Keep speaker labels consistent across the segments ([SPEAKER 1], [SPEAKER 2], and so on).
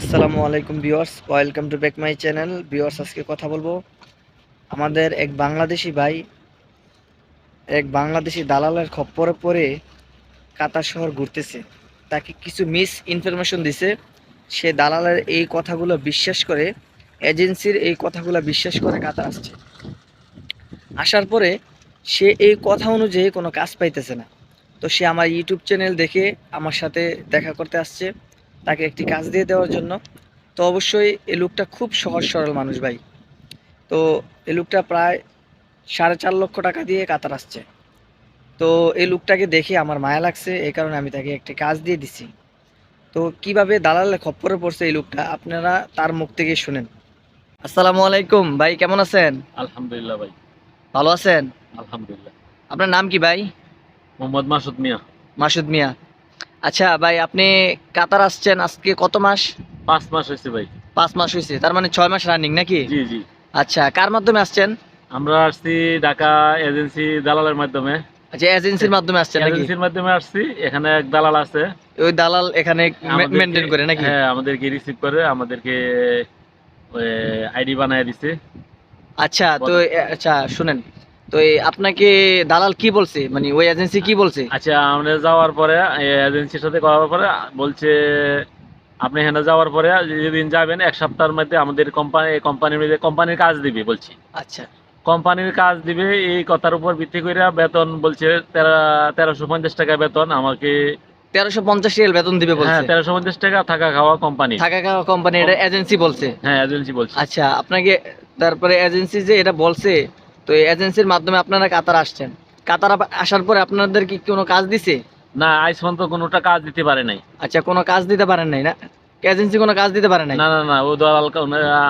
[SPEAKER 1] আসসালামু আলাইকুম viewers, welcome to back my channel. Viewers, আজকে কথা বলব আমাদের এক বাংলাদেশি ভাই, এক বাংলাদেশি দালালের খপ্পরে পড়ে কাতার শহর ঘুরতেছে। তাকে কিছু মিস ইনফরমেশন দিছে। সে দালালের এই কথাগুলো বিশ্বাস করে, এজেন্সির এই কথাগুলো বিশ্বাস করে কাতার আসছে। আসার পরে সে এই কথা অনুযায়ী কোনো কাজ পাইতেছে না। তো সে আমার ইউটিউব চ্যানেল দেখে আমার সাথে দেখা করতে আসছে। তাকে একটি কাজ দিয়ে দেওয়ার জন্য। তো অবশ্যই এই লোকটা খুব সহজ সরল মানুষ ভাই। তো এই লোকটা প্রায় সাড়ে চার লক্ষ টাকা দিয়ে কাতার আসছে। তো এই লোকটাকে দেখে আমার মায়া লাগছে এই কারণে আমি তাকে একটি কাজ দিয়ে দিছি। তো কীভাবে দালালে খপ্পরে পড়ছে এই লোকটা আপনারা তার মুখ থেকে শুনেন। আসসালামু আলাইকুম ভাই কেমন আছেন?
[SPEAKER 2] আলহামদুলিল্লাহ ভাই।
[SPEAKER 1] ভালো আছেন?
[SPEAKER 2] আলহামদুলিল্লাহ।
[SPEAKER 1] আপনার নাম কি ভাই?
[SPEAKER 2] মোহাম্মদ মাসুদ মিয়া।
[SPEAKER 1] মাসুদ মিয়া। আচ্ছা ভাই আপনি কাতার আসছেন আজকে কত মাস?
[SPEAKER 2] পাঁচ মাস হয়েছে ভাই।
[SPEAKER 1] পাঁচ মাস হয়েছে তার মানে ছয় মাস রানিং নাকি?
[SPEAKER 2] জি জি।
[SPEAKER 1] আচ্ছা কার মাধ্যমে আসছেন?
[SPEAKER 2] আমরা আসছি ঢাকা এজেন্সি দালালের মাধ্যমে।
[SPEAKER 1] আচ্ছা এজেন্সির মাধ্যমে আসছেন নাকি?
[SPEAKER 2] এজেন্সির মাধ্যমে আসছি এখানে এক দালাল আছে।
[SPEAKER 1] ওই দালাল এখানে
[SPEAKER 2] আমাদেরকে-
[SPEAKER 1] করে নাকি?
[SPEAKER 2] হ্যাঁ আমাদেরকে রিসিভ করে আমাদেরকে আইডি বানায় দিছে।
[SPEAKER 1] আচ্ছা তো আচ্ছা শুনেন। তো আপনাকে দালাল কি বলছে? মানে ওই এজেন্সি কি বলছে?
[SPEAKER 2] আচ্ছা আমরা যাওয়ার পরে এজেন্সির সাথে করার পরে বলছে আপনি এখানে যাওয়ার পরে যেদিন যাবেন এক সপ্তাহের মধ্যে আমাদের কোম্পানি কোম্পানির মধ্যে কোম্পানির কাজ দিবে বলছি।
[SPEAKER 1] আচ্ছা।
[SPEAKER 2] কোম্পানির কাজ দিবে এই কথার উপর ভিত্তি করে বেতন বলছে তেরো তেরোশো পঞ্চাশ টাকা বেতন আমাকে
[SPEAKER 1] তেরোশো পঞ্চাশ রিয়াল বেতন দিবে
[SPEAKER 2] হ্যাঁ
[SPEAKER 1] বলছে
[SPEAKER 2] তেরোশো পঞ্চাশ টাকা থাকা খাওয়া কোম্পানি
[SPEAKER 1] থাকা খাওয়া কোম্পানি এটা এজেন্সি বলছে?
[SPEAKER 2] হ্যাঁ এজেন্সি বলছে।
[SPEAKER 1] আচ্ছা আপনাকে তারপরে এজেন্সি যে এটা বলছে তো এই এজেন্সির মাধ্যমে আপনারা কাতার আসছেন। কাতার আসার পরে আপনাদের কি কোনো কাজ দিছে?
[SPEAKER 2] না আজ পর্যন্ত কোনোটা কাজ দিতে পারে নাই।
[SPEAKER 1] আচ্ছা কোনো কাজ দিতে পারেন নাই না? এজেন্সি কোনো কাজ দিতে পারে নাই?
[SPEAKER 2] না না না ও দলাল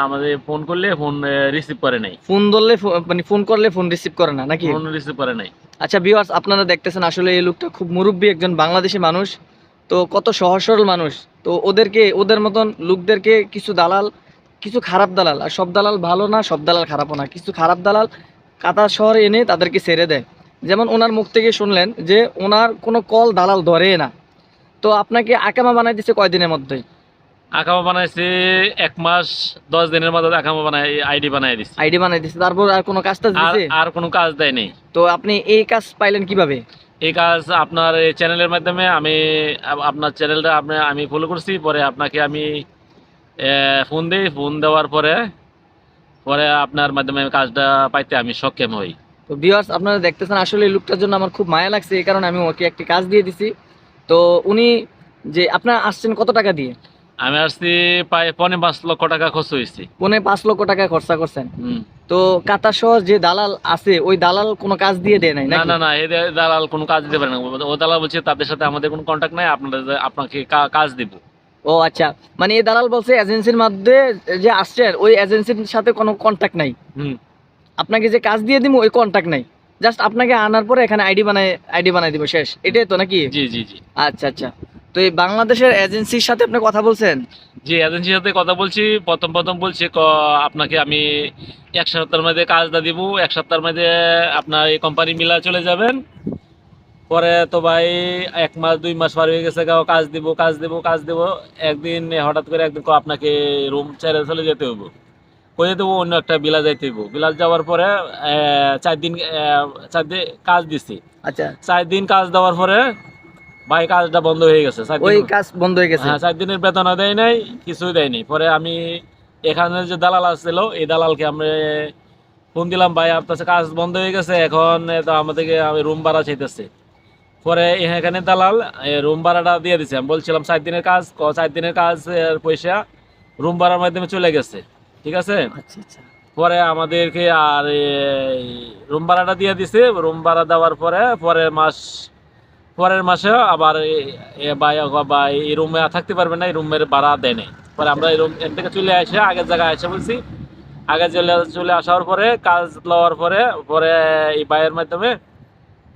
[SPEAKER 2] আমাদের ফোন করলে ফোন রিসিভ করে নাই।
[SPEAKER 1] ফোন ধরলে মানে ফোন করলে ফোন রিসিভ করে না নাকি?
[SPEAKER 2] ফোন রিসিভ করে নাই।
[SPEAKER 1] আচ্ছা ভিউয়ার্স আপনারা দেখতেছেন আসলে এই লোকটা খুব মুরব্বী একজন বাংলাদেশি মানুষ। তো কত সহজ সরল মানুষ। তো ওদেরকে ওদের মতন লোকদেরকে কিছু দালাল কিছু খারাপ দালাল আর সব দালাল ভালো না সব দালাল খারাপও না। কিছু খারাপ দালাল কাতার শহরে এনে তাদেরকে ছেড়ে দেয়। যেমন ওনার মুখ থেকে শুনলেন যে ওনার কোনো কল দালাল ধরে না। তো আপনাকে আকামা বানাই দিচ্ছে কয়দিনের মধ্যেই
[SPEAKER 2] আকামা বানাইছে এক মাস দশ দিনের মধ্যে আকামা বানাই আইডি বানাই দিচ্ছে
[SPEAKER 1] আইডি বানাই দিচ্ছে তারপর আর কোনো কাজটা
[SPEAKER 2] আর
[SPEAKER 1] দিচ্ছে
[SPEAKER 2] আর কোনো কাজ দেয় নেই।
[SPEAKER 1] তো আপনি এই কাজ পাইলেন কীভাবে?
[SPEAKER 2] এই কাজ আপনার এই চ্যানেলের মাধ্যমে আমি আপনার চ্যানেলটা আপনি আমি ফলো করছি পরে আপনাকে আমি ফোন দিই ফোন দেওয়ার পরে পরে আপনার মাধ্যমে কাজটা পাইতে আমি সক্ষম হই।
[SPEAKER 1] তো ভিউয়ার্স আপনারা দেখতেছেন আসলে এই লোকটার জন্য আমার খুব মায়া লাগছে এই কারণে আমি ওকে একটি কাজ দিয়ে দিছি। তো উনি যে আপনারা আসছেন কত টাকা দিয়ে?
[SPEAKER 2] আমি আসছি প্রায় পৌনে পাঁচ লক্ষ টাকা খরচ হয়েছি
[SPEAKER 1] পনে পাঁচ লক্ষ টাকা খরচা করছেন।
[SPEAKER 2] হুম।
[SPEAKER 1] তো কাতার শহর যে দালাল আছে ওই দালাল কোনো কাজ দিয়ে দেয় নাই
[SPEAKER 2] না না না এই দালাল কোনো কাজ দিতে পারে না। ও দালাল বলছে তাদের সাথে আমাদের কোনো কন্ট্যাক্ট নাই আপনাদের আপনাকে কাজ দিব।
[SPEAKER 1] ও আচ্ছা। মানে এই দালাল বলছে এজেন্সির মধ্যে যে আসছেন ওই এজেন্সির সাথে কোনো কন্ট্যাক্ট নাই।
[SPEAKER 2] হুম।
[SPEAKER 1] আপনাকে যে কাজ দিয়ে দিব ওই কন্ট্যাক্ট নাই। জাস্ট আপনাকে আনার পরে এখানে আইডি বানায় আইডি বানাই দিব শেষ। এটাই তো নাকি?
[SPEAKER 2] জি জি জি।
[SPEAKER 1] আচ্ছা আচ্ছা। তো এই বাংলাদেশের এজেন্সির সাথে আপনি কথা বলছেন?
[SPEAKER 2] জি এজেন্সির সাথে কথা বলছি। প্রথম প্রথম বলছি আপনাকে আমি এক সপ্তাহের মধ্যে কাজটা দিব। এক সপ্তাহের মধ্যে আপনার এই কোম্পানি মিলা চলে যাবেন। পরে তো ভাই এক মাস দুই মাস পার হয়ে গেছে গাও কাজ দিব কাজ দিব কাজ দিব। একদিন হঠাৎ করে একদিন আপনাকে রুম ছেড়ে চলে যেতে হব করে দেবো অন্য একটা বিলা যাইতে হইব। বিলাস যাওয়ার পরে চার দিন চার দিন কাজ দিছি।
[SPEAKER 1] আচ্ছা।
[SPEAKER 2] চার দিন কাজ দেওয়ার পরে ভাই কাজটা বন্ধ হয়ে গেছে।
[SPEAKER 1] ওই কাজ বন্ধ হয়ে গেছে।
[SPEAKER 2] হ্যাঁ চার দিনের বেতনও দেয় নাই কিছুই দেয়নি পরে আমি এখানে যে দালাল আসছিল এই দালালকে আমরা ফোন দিলাম ভাই আপনার কাজ বন্ধ হয়ে গেছে এখন তো আমাদেরকে আমি রুম ভাড়া চাইতেছে। পরে এখানে দালাল রুম ভাড়াটা দিয়ে দিছে। আমি বলছিলাম চার দিনের কাজ ক চার দিনের কাজ এর পয়সা রুম ভাড়ার মাধ্যমে চলে গেছে। ঠিক আছে?
[SPEAKER 1] আচ্ছা আচ্ছা।
[SPEAKER 2] পরে আমাদেরকে আর রুম ভাড়াটা দিয়ে দিছে। রুম ভাড়া দেওয়ার পরে পরের মাস পরের মাসে আবার বা এই রুমে থাকতে পারবে না এই রুমের ভাড়া দেয় নাই। পরে আমরা এই রুম এর থেকে চলে আসে আগের জায়গায় এসে বলছি আগে চলে চলে আসার পরে কাজ লওয়ার পরে পরে এই ভাইয়ের মাধ্যমে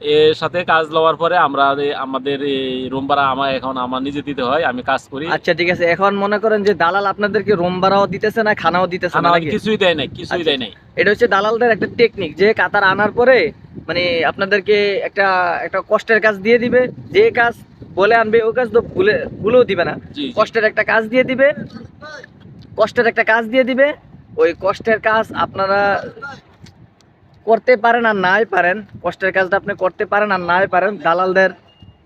[SPEAKER 2] এর সাথে কাজ লওয়ার পরে আমরা আমাদের এই রুম ভাড়া আমার এখন আমার নিজে দিতে হয় আমি কাজ করি।
[SPEAKER 1] আচ্ছা ঠিক আছে। এখন মনে করেন যে দালাল আপনাদেরকে রুম ভাড়াও দিতেছে না খানাও দিতেছে না
[SPEAKER 2] কিছুই দেয় নাই কিছুই
[SPEAKER 1] আচ্ছা,
[SPEAKER 2] দেয় নাই।
[SPEAKER 1] এটা হচ্ছে দালালদের একটা টেকনিক যে কাতার আনার পরে মানে আপনাদেরকে একটা একটা কষ্টের কাজ দিয়ে দিবে যে কাজ বলে আনবে ওই কাজ তো ভুলে ভুলেও দিবে না। কষ্টের একটা কাজ দিয়ে দিবে কষ্টের একটা কাজ দিয়ে দিবে ওই কষ্টের কাজ আপনারা করতে পারেন আর নাই পারেন কষ্টের কাজটা আপনি করতে পারেন আর নাই পারেন দালালদের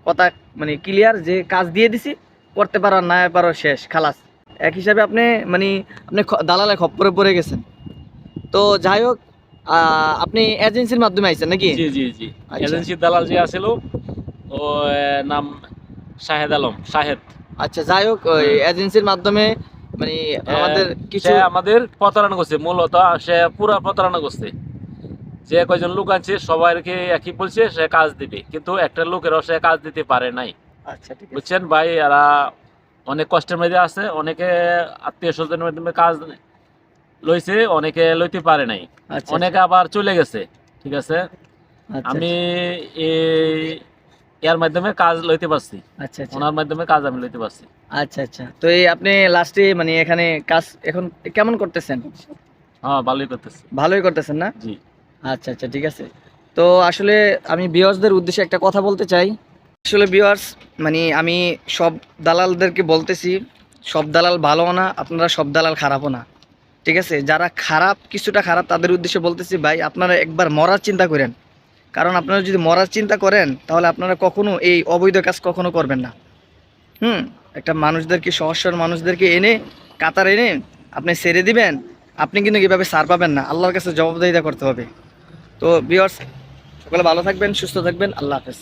[SPEAKER 1] কথা মানে ক্লিয়ার যে কাজ দিয়ে দিছি করতে পারো আর নাই পারো শেষ খালাস। এক হিসাবে আপনি মানে আপনি দালালে খপ্পরে পড়ে গেছেন। তো যাই হোক আপনি এজেন্সির মাধ্যমে আইছেন নাকি?
[SPEAKER 2] জি জি জি।
[SPEAKER 1] আচ্ছা।
[SPEAKER 2] এজেন্সির দালাল যে আছিল ও নাম শাহেদ আলম শাহেদ।
[SPEAKER 1] আচ্ছা যাই হোক ওই এজেন্সির মাধ্যমে মানে আমাদের কিছু
[SPEAKER 2] আমাদের প্রতারণা করছে মূলত সে পুরা প্রতারণা করছে। যে কয়জন লোক আছে সবাইকে একই বলছে সে কাজ দিবে। কিন্তু একটা লোকেরও সে কাজ দিতে পারে নাই।
[SPEAKER 1] আচ্ছা
[SPEAKER 2] বুঝছেন? ভাই এরা অনেক কষ্টের মধ্যে আছে অনেকে আত্মীয় স্বজনের মাধ্যমে কাজ লইছে অনেকে লইতে পারে নাই।
[SPEAKER 1] আচ্ছা
[SPEAKER 2] অনেকে আবার চলে গেছে ঠিক আছে?
[SPEAKER 1] আচ্ছা,
[SPEAKER 2] আমি এই এর মাধ্যমে কাজ লইতে পারছি।
[SPEAKER 1] আচ্ছা আচ্ছা।
[SPEAKER 2] ওনার মাধ্যমে কাজ আমি লইতে পারছি।
[SPEAKER 1] আচ্ছা আচ্ছা। তো এই আপনি লাস্টে মানে এখানে কাজ এখন কেমন করতেছেন?
[SPEAKER 2] হ্যাঁ ভালোই করতেছি।
[SPEAKER 1] ভালোই করতেছেন না?
[SPEAKER 2] জি।
[SPEAKER 1] আচ্ছা আচ্ছা ঠিক আছে। তো আসলে আমি ভিউয়ার্সদের উদ্দেশ্যে একটা কথা বলতে চাই। আসলে ভিউয়ার্স মানে আমি সব দালালদেরকে বলতেছি, সব দালাল ভালো না, আপনারা সব দালাল খারাপও না। ঠিক আছে? যারা খারাপ, কিছুটা খারাপ তাদের উদ্দেশ্যে বলতেছি, ভাই, আপনারা একবার মরার চিন্তা করেন। কারণ আপনারা যদি মরার চিন্তা করেন, তাহলে আপনারা কখনো এই অবৈধ কাজ কখনো করবেন না। হুম? একটা মানুষদেরকে সহস্র মানুষদেরকে এনে, কাতার এনে, আপনি ছেড়ে দিবেন, আপনি কিন্তু এভাবে সার পাবেন না। আল্লাহর কাছে জবাবদাহিতা করতে হবে। তো বিয়ার্স সকলে ভালো থাকবেন সুস্থ থাকবেন আল্লাহ হাফেজ।